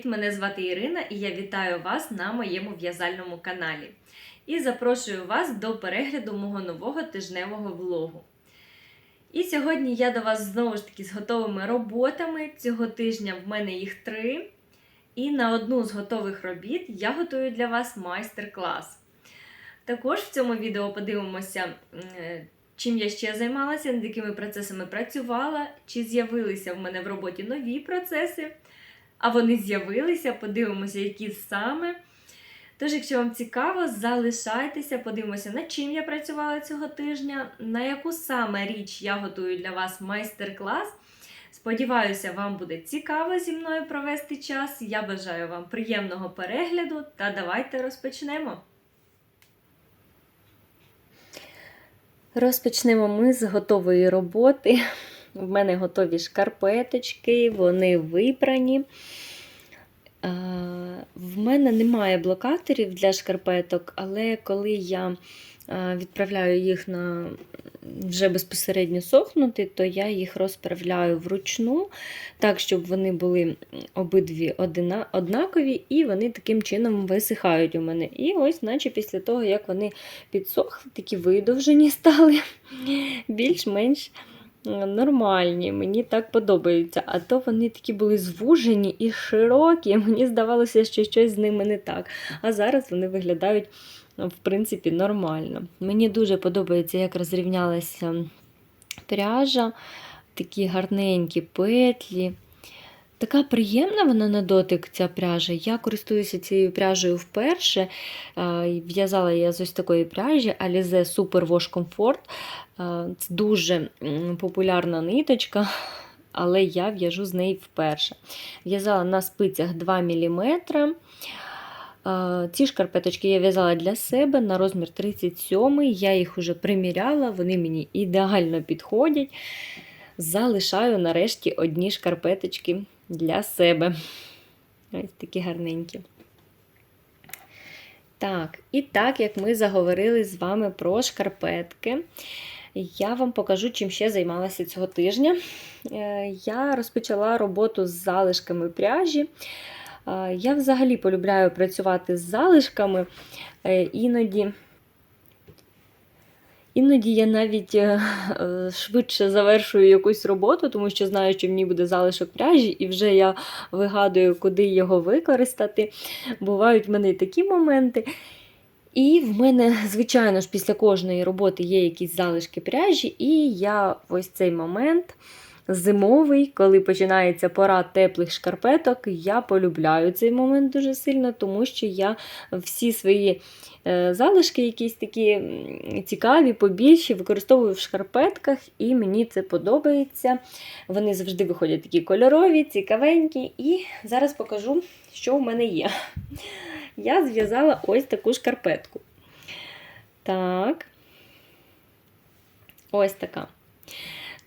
привіт! Мене звати Ірина і я вітаю вас на моєму в'язальному каналі. І запрошую вас до перегляду мого нового тижневого влогу. І сьогодні я до вас знову ж таки з готовими роботами. Цього тижня в мене їх три. І на одну з готових робіт я готую для вас майстер-клас. Також в цьому відео подивимося, е, чим я ще займалася, над якими процесами працювала, чи з'явилися в мене в роботі нові процеси. А вони з'явилися, подивимося, які саме. Тож, якщо вам цікаво, залишайтеся, подивимося, над чим я працювала цього тижня, на яку саме річ я готую для вас майстер-клас. Сподіваюся, вам буде цікаво зі мною провести час. Я бажаю вам приємного перегляду та давайте розпочнемо. Розпочнемо ми з готової роботи. В мене готові шкарпеточки, вони випрані. В мене немає блокаторів для шкарпеток, але коли я відправляю їх на вже безпосередньо сохнути, то я їх розправляю вручну, так, щоб вони були обидві однакові, і вони таким чином висихають у мене. І ось, наче після того, як вони підсохли, такі видовжені стали, більш-менш нормальні, мені так подобаються. А то вони такі були звужені і широкі. Мені здавалося, що щось з ними не так. А зараз вони виглядають, в принципі, нормально. Мені дуже подобається, як розрівнялася пряжа, такі гарненькі петлі. Така приємна вона на дотик, ця пряжа. Я користуюся цією пряжею вперше. В'язала я з ось такої пряжі Alize Super Wash Comfort. Це дуже популярна ниточка, але я в'яжу з неї вперше. В'язала на спицях 2 мм. Ці шкарпеточки я в'язала для себе на розмір 37 Я їх вже приміряла, вони мені ідеально підходять. Залишаю нарешті одні шкарпеточки для себе. Ось такі гарненькі. Так, і так, як ми заговорили з вами про шкарпетки, я вам покажу, чим ще займалася цього тижня. Е, я розпочала роботу з залишками пряжі. Е, я взагалі полюбляю працювати з залишками. Е, іноді Іноді я навіть швидше завершую якусь роботу, тому що знаю, що в ній буде залишок пряжі, і вже я вигадую, куди його використати. Бувають в мене і такі моменти. І в мене, звичайно ж, після кожної роботи є якісь залишки пряжі, і я ось цей момент зимовий, коли починається пора теплих шкарпеток, я полюбляю цей момент дуже сильно, тому що я всі свої е, залишки, якісь такі цікаві, побільші, використовую в шкарпетках, і мені це подобається. Вони завжди виходять такі кольорові, цікавенькі. І зараз покажу, що в мене є я зв'язала ось таку шкарпетку. Так, ось така.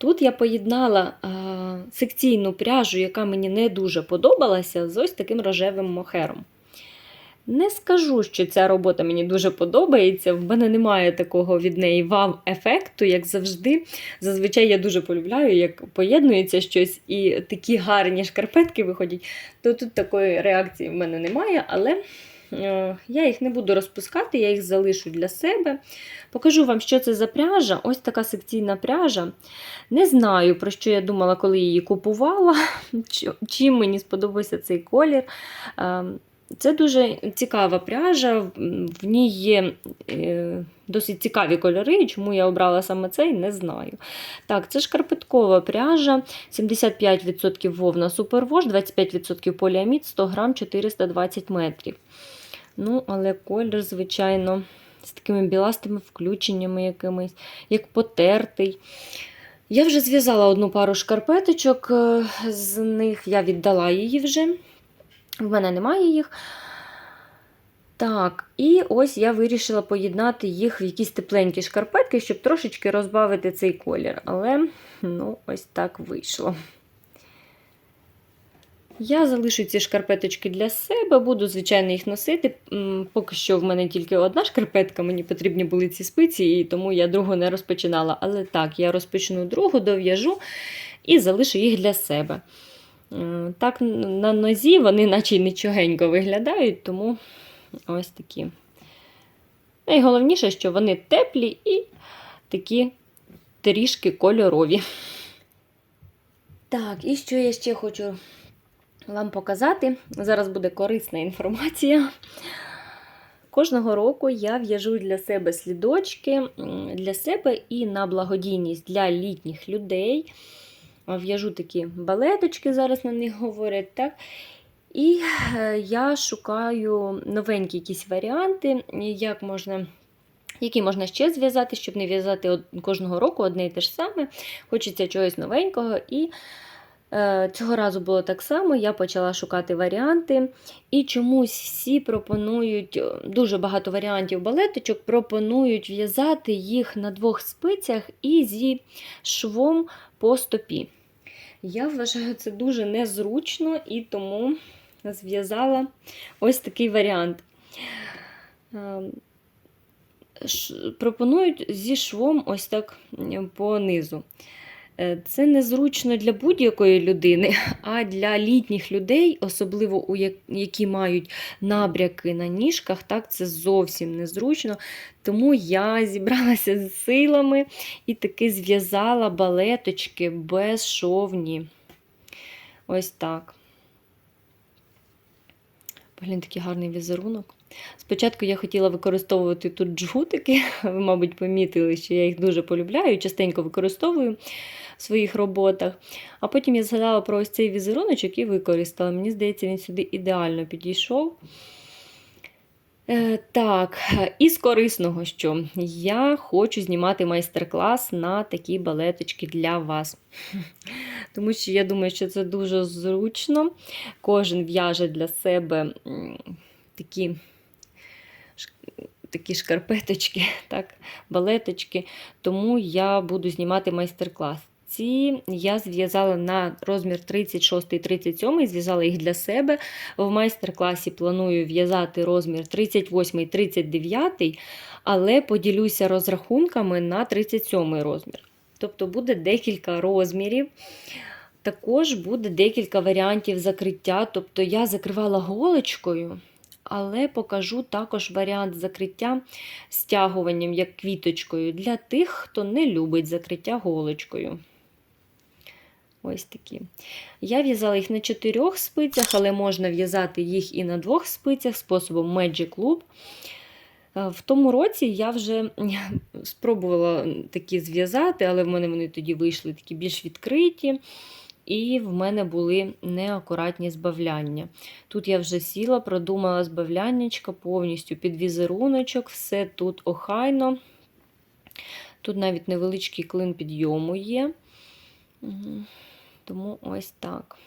Тут я поєднала а, секційну пряжу, яка мені не дуже подобалася, з ось таким рожевим мохером. Не скажу, що ця робота мені дуже подобається. В мене немає такого від неї вау-ефекту, як завжди. Зазвичай я дуже полюбляю, як поєднується щось і такі гарні шкарпетки виходять. То тут такої реакції в мене немає, але я їх не буду розпускати, я їх залишу для себе. Покажу вам, що це за пряжа. Ось така секційна пряжа. Не знаю, про що я думала, коли її купувала, чим мені сподобався цей колір. Е, це дуже цікава пряжа, в ній є е, досить цікаві кольори, чому я обрала саме цей, не знаю. Так, це шкарпеткова пряжа, 75% вовна супервош, 25% поліамід, 100 грам 420 метрів. Ну, але колір, звичайно, з такими біластими включеннями якимись, як потертий. Я вже зв'язала одну пару шкарпеточок, е, з них я віддала її вже. В мене немає їх. Так, і ось я вирішила поєднати їх в якісь тепленькі шкарпетки, щоб трошечки розбавити цей колір. Але, ну, ось так вийшло. Я залишу ці шкарпеточки для себе, буду, звичайно, їх носити. Поки що в мене тільки одна шкарпетка, мені потрібні були ці спиці, і тому я другу не розпочинала. Але так, я розпочну другу, дов'яжу і залишу їх для себе. Е, Так, на нозі вони наче й нічогенько виглядають, тому ось такі. Найголовніше, що вони теплі і такі трішки кольорові. Так, і що я ще хочу вам показати. Зараз буде корисна інформація. Кожного року я в'яжу для себе слідочки для себе і на благодійність для літніх людей. В'яжу такі балеточки, зараз на них говорять. так? І е, я шукаю новенькі якісь варіанти, як можна. Які можна ще зв'язати, щоб не в'язати кожного року одне і те ж саме. Хочеться чогось новенького. І цього разу було так само. Я почала шукати варіанти. І чомусь всі пропонують е, дуже багато варіантів балеточок, пропонують в'язати їх на двох спицях і зі швом по стопі. Я вважаю це дуже незручно і тому зв'язала ось такий варіант. Е, Пропонують зі швом ось так по низу. Е, Це незручно для будь-якої людини, а для літніх людей, особливо у які мають набряки на ніжках, так це зовсім незручно. Тому я зібралася з силами і таки зв'язала балеточки безшовні. Ось так. Блін, такий гарний візерунок. Спочатку я хотіла використовувати тут джгутики, ви, мабуть, помітили, що я їх дуже полюбляю, частенько використовую в своїх роботах. А потім я згадала про ось цей візеруночок і використала. Мені здається, він сюди ідеально підійшов. Е, так, із корисного, що я хочу знімати майстер-клас на такі балеточки для вас. Тому що я думаю, що це дуже зручно. Кожен в'яже для себе такі, такі шкарпеточки, так, балеточки. Тому я буду знімати майстер-клас. Ці я зв'язала на розмір 36 і 37, зв'язала їх для себе. В майстер-класі планую в'язати розмір 38 і 39, але поділюся розрахунками на 37 розмір. Тобто буде декілька розмірів. Також буде декілька варіантів закриття. Тобто я закривала голочкою, але покажу також варіант закриття стягуванням, як квіточкою, для тих, хто не любить закриття голочкою. Ось такі. Я в'язала їх на чотирьох спицях, але можна в'язати їх і на двох спицях способом Magic Loop. В тому році я вже спробувала такі зв'язати, але в мене вони тоді вийшли такі більш відкриті. І в мене були неакуратні збавляння. Тут я вже сіла, продумала збавляннячка повністю під візеруночок, все тут охайно. Тут навіть невеличкий клин підйому є. Тому ось так.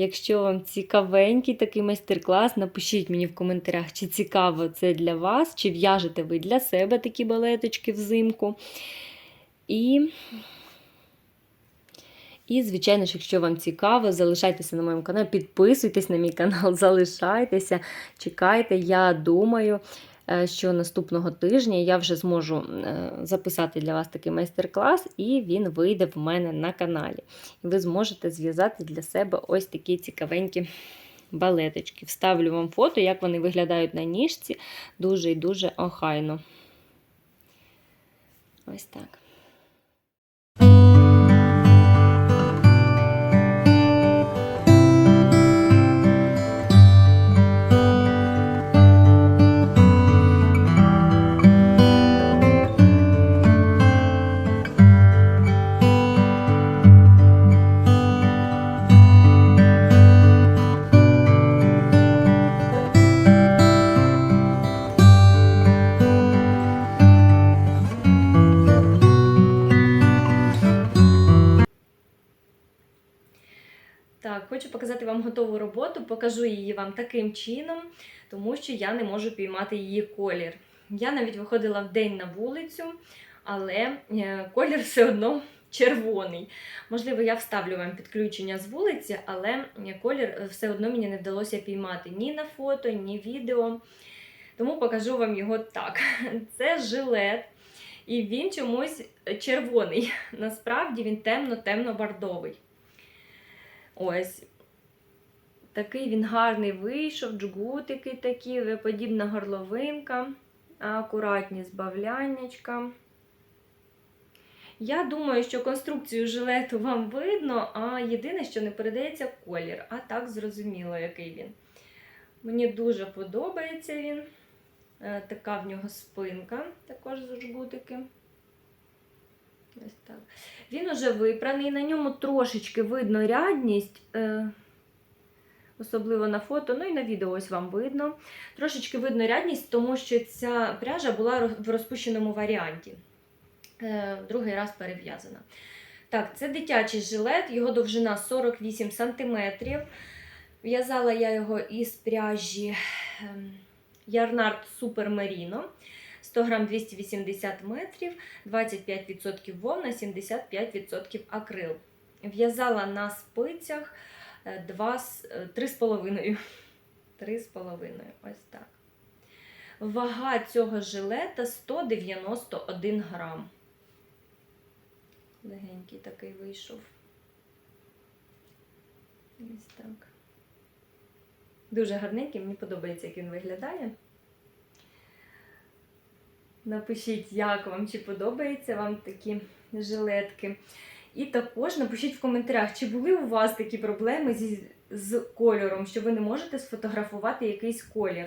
Якщо вам цікавенький такий майстер-клас, напишіть мені в коментарях, чи цікаво це для вас, чи в'яжете ви для себе такі балеточки взимку. І, і, звичайно ж, якщо вам цікаво, залишайтеся на моєму каналі, підписуйтесь на мій канал, залишайтеся, чекайте. Я думаю, е, що наступного тижня я вже зможу е, записати для вас такий майстер-клас, і він вийде в мене на каналі. І ви зможете зв'язати для себе ось такі цікавенькі балеточки. Вставлю вам фото, як вони виглядають на ніжці, дуже і дуже охайно. Ось так. Хочу показати вам готову роботу, покажу її вам таким чином, тому що я не можу піймати її колір. Я навіть виходила в день на вулицю, але е, колір все одно червоний. Можливо, я вставлю вам підключення з вулиці, але е, колір е, все одно мені не вдалося піймати ні на фото, ні відео. Тому покажу вам його так. Це жилет, і він чомусь червоний. Насправді він темно-темно-бордовий. Ось. Такий він гарний вийшов, джгутики такі, подібна горловинка, акуратні збавляннячка. Я думаю, що конструкцію жилету вам видно, а єдине, що не передається колір. А так зрозуміло, який він. Мені дуже подобається він. Е, Така в нього спинка, також з жгутики. Ось так. Він уже випраний, на ньому трошечки видно рядність, е, особливо на фото, ну і на відео ось вам видно. Трошечки видно рядність, тому що ця пряжа була в розпущеному варіанті. Е, Другий раз перев'язана. Так, це дитячий жилет, його довжина 48 см. В'язала я його із пряжі ем, Ярнард Супер Меріно. 100 грам 280 метрів, 25% вовна, 75% акрил. В'язала на спицях е, два е, 3,5. 3,5. Ось так. Вага цього жилета 191 грам. Легенький такий вийшов. Ось так. Дуже гарненький, мені подобається, як він виглядає. Напишіть, як вам, чи подобаються вам такі жилетки. І також напишіть в коментарях, чи були у вас такі проблеми зі, з кольором, що ви не можете сфотографувати якийсь колір.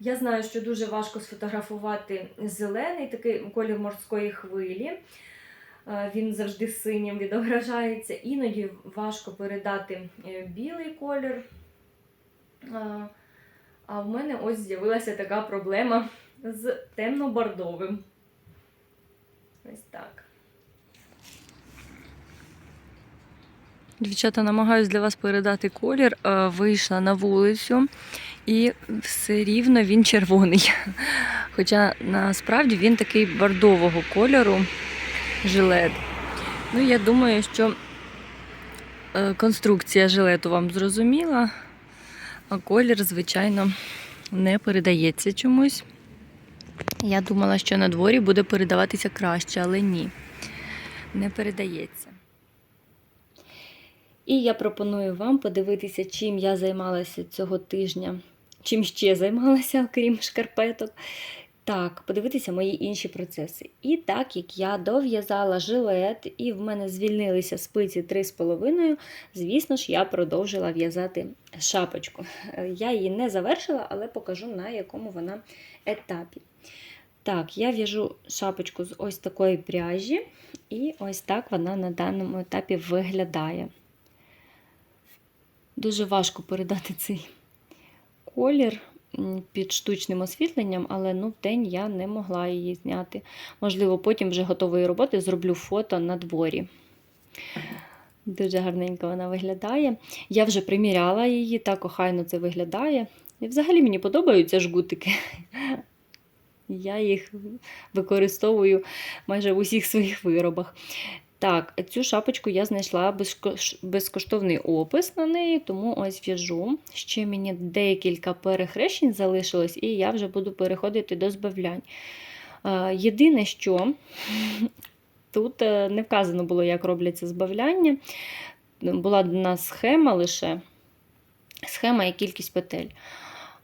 Я знаю, що дуже важко сфотографувати зелений, такий колір морської хвилі. Е, Він завжди синім відображається. Іноді важко передати е, білий колір. А, А в мене ось з'явилася така проблема з темно-бордовим. Ось так. Дівчата, намагаюсь для вас передати колір. Е, Вийшла на вулицю і все рівно він червоний. Хоча насправді він такий бордового кольору жилет. Ну, я думаю, що е, конструкція жилету вам зрозуміла, а колір, звичайно, не передається чомусь. Я думала, що на дворі буде передаватися краще, але ні, не передається. І я пропоную вам подивитися, чим я займалася цього тижня, чим ще займалася, окрім шкарпеток. Так, подивитися мої інші процеси. І так як я дов'язала жилет, і в мене звільнилися спиці 3,5, звісно ж, я продовжила в'язати шапочку. Е, Я її не завершила, але покажу, на якому вона етапі. Так, я в'яжу шапочку з ось такої пряжі, і ось так вона на даному етапі виглядає. Дуже важко передати цей колір під штучним освітленням, але ну, вдень я не могла її зняти. Можливо, потім вже готової роботи зроблю фото на дворі. Дуже гарненько вона виглядає. Я вже приміряла її, так охайно це виглядає. І взагалі мені подобаються жгутики. Я їх використовую майже в усіх своїх виробах. Так, цю шапочку я знайшла безкоштовний опис на неї, тому ось в'яжу. Ще мені декілька перехрещень залишилось, і я вже буду переходити до збавлянь. Е, Єдине, що тут е, не вказано було, як робляться збавляння. Була дана схема лише схема і кількість петель.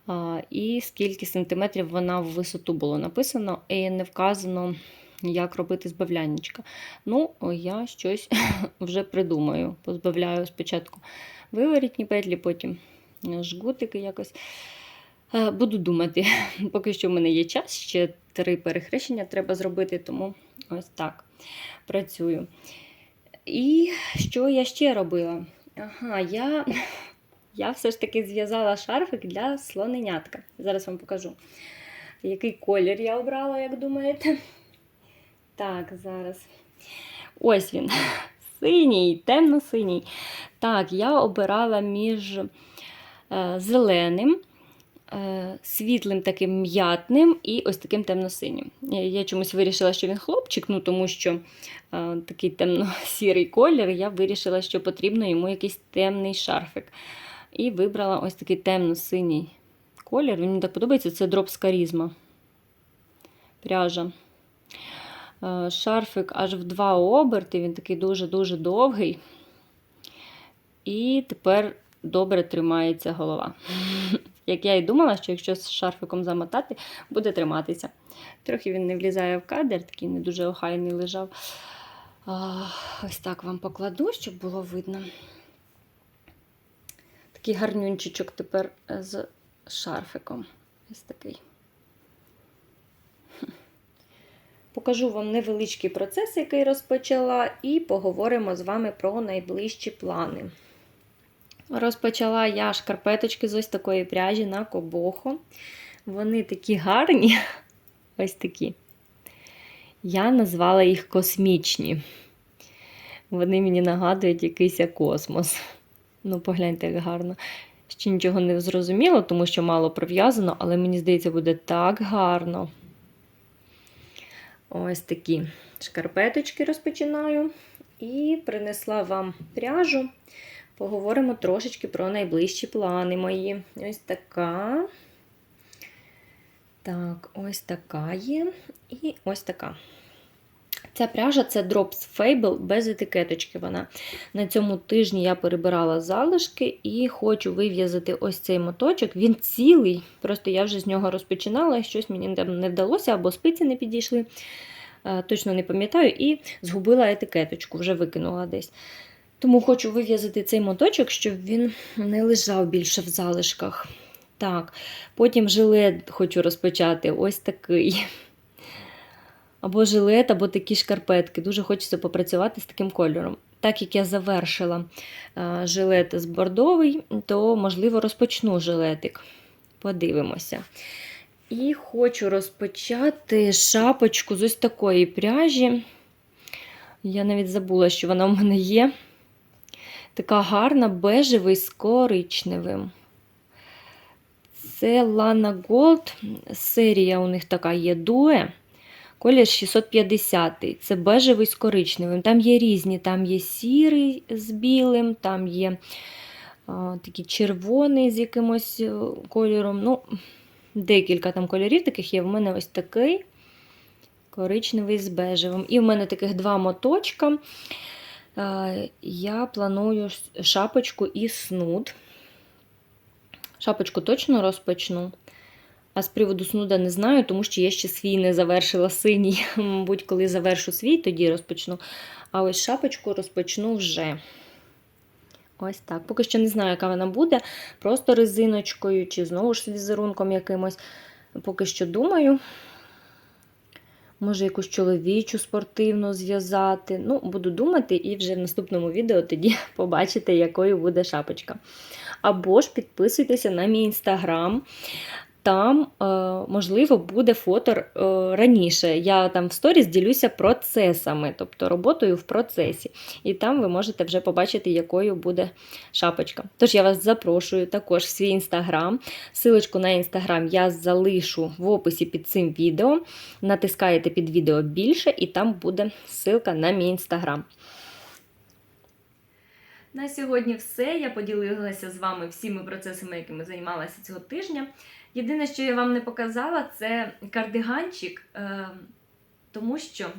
А, І скільки сантиметрів вона в висоту було написано, і не вказано, як робити збавляннячка. Ну, я щось вже придумаю. Позбавляю спочатку виворітні петлі, потім жгутики якось. Е, Буду думати. Поки що в мене є час, ще три перехрещення треба зробити, тому ось так працюю. І що я ще робила? Ага, я, я все ж таки зв'язала шарфик для слоненятка. Зараз вам покажу, який колір я обрала, як думаєте. Так, зараз. Ось він. Синій, темно-синій. Так, я обирала між е, зеленим, е, світлим таким м'ятним і ось таким темно-синім. Я, чомусь вирішила, що він хлопчик, ну тому що е, такий темно-сірий колір. Я вирішила, що потрібно йому якийсь темний шарфик. І вибрала ось такий темно-синій колір. Мені так подобається. Це дроп з карізма. Пряжа. Е, Шарфик аж в два оберти, він такий дуже-дуже довгий. і тепер добре тримається голова. Як я і думала, що якщо з шарфиком замотати, буде триматися. Трохи він не влізає в кадр, такий не дуже охайний лежав. Ось так вам покладу, щоб було видно. Такий гарнюнчичок тепер з шарфиком. Ось такий. Покажу вам невеличкий процес, який розпочала, і поговоримо з вами про найближчі плани. Розпочала я шкарпеточки з ось такої пряжі на кобохо. Вони такі гарні, ось такі. Я назвала їх космічні. Вони мені нагадують якийсь космос. Ну, погляньте, як гарно. Ще нічого не зрозуміло, тому що мало пров'язано, але мені здається, буде так гарно. Ось такі шкарпеточки розпочинаю. І принесла вам пряжу. Поговоримо трошечки про найближчі плани мої. Ось така. Так, ось така є. І ось така. Ця пряжа це Drops Fable без етикеточки. Вона. На цьому тижні я перебирала залишки і хочу вив'язати ось цей моточок. Він цілий, просто я вже з нього розпочинала, щось мені не вдалося, або спиці не підійшли. Е, Точно не пам'ятаю, і згубила етикеточку, вже викинула десь. Тому хочу вив'язати цей моточок, щоб він не лежав більше в залишках. Так, потім жилет хочу розпочати ось такий. Або жилет, або такі шкарпетки. Дуже хочеться попрацювати з таким кольором. Так як я завершила жилет з бордовий, то, можливо, розпочну жилетик. Подивимося. І хочу розпочати шапочку з ось такої пряжі. Я навіть забула, що вона в мене є. Така гарна, бежевий з коричневим. Це Lana Gold. Серія у них така є дуе. Колір 650. Це бежевий з коричневим. Там є різні, там є сірий з білим, там є а, такий червоний з якимось е, кольором. Ну, Декілька там кольорів таких є. В мене ось такий коричневий з бежевим. І в мене таких два моточка. Е, Я планую шапочку і снуд. Шапочку точно розпочну. А з приводу снуда не знаю, тому що я ще свій не завершила синій. Мабуть, коли завершу свій, тоді розпочну. А ось шапочку розпочну вже. Ось так. Поки що не знаю, яка вона буде. Просто резиночкою, чи знову ж з візерунком якимось. Поки що думаю. Може, якусь чоловічу спортивну зв'язати. Ну, буду думати, і вже в наступному відео тоді побачите, якою буде шапочка. Або ж підписуйтеся на мій інстаграм. Там, е, можливо, буде фото е, раніше. Я там в сторіс ділюся процесами, тобто роботою в процесі. І там ви можете вже побачити, якою буде шапочка. Тож я вас запрошую також в свій інстаграм. Силочку на інстаграм я залишу в описі під цим відео. Натискаєте під відео більше, і там буде ссылка на мій інстаграм. На сьогодні все. Я поділилася з вами всіми процесами, якими займалася цього тижня. Єдине, що я вам не показала, це кардиганчик, е, тому що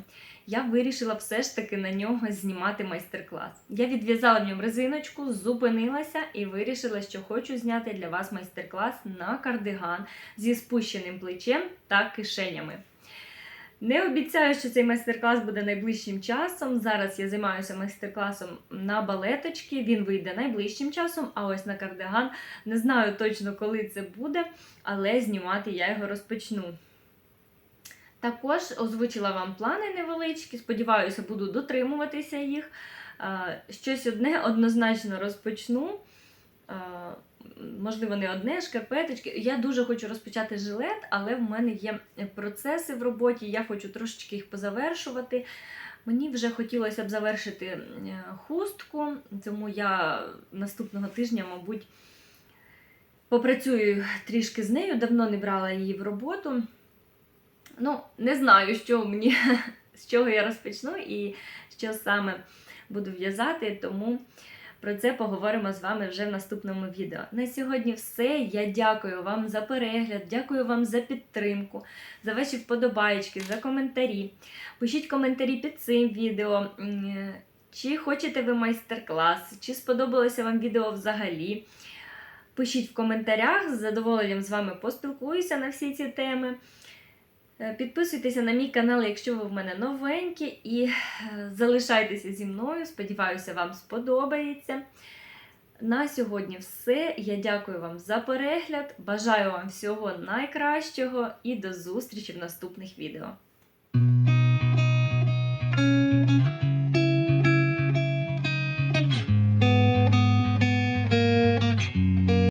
я вирішила все ж таки на нього знімати майстер-клас. Я відв'язала в ньому резиночку, зупинилася і вирішила, що хочу зняти для вас майстер-клас на кардиган зі спущеним плечем та кишенями. Не обіцяю, що цей майстер-клас буде найближчим часом. Зараз я займаюся майстер-класом на балеточки. Він вийде найближчим часом, а ось на кардиган не знаю точно, коли це буде, але знімати я його розпочну. Також озвучила вам плани невеличкі, сподіваюся, буду дотримуватися їх. Е, Щось одне однозначно розпочну. Можливо, не одне, шкарпеточки. Я дуже хочу розпочати жилет, але в мене є процеси в роботі, я хочу трошечки їх позавершувати. Мені вже хотілося б завершити е, хустку, тому я наступного тижня, мабуть, попрацюю трішки з нею. Давно не брала її в роботу. Ну, не знаю, що мені, з чого я розпочну і що саме буду в'язати, тому. Про це поговоримо з вами вже в наступному відео. На сьогодні все. Я дякую вам за перегляд, дякую вам за підтримку, за ваші вподобайки, за коментарі. Пишіть коментарі під цим відео. чи хочете ви майстер-клас, чи сподобалося вам відео взагалі. Пишіть в коментарях, з задоволенням з вами поспілкуюся на всі ці теми. Е, Підписуйтеся на мій канал, якщо ви в мене новенькі, і е, залишайтеся зі мною. Сподіваюся, вам сподобається. На сьогодні все. Я дякую вам за перегляд. Бажаю вам всього найкращого і до зустрічі в наступних відео.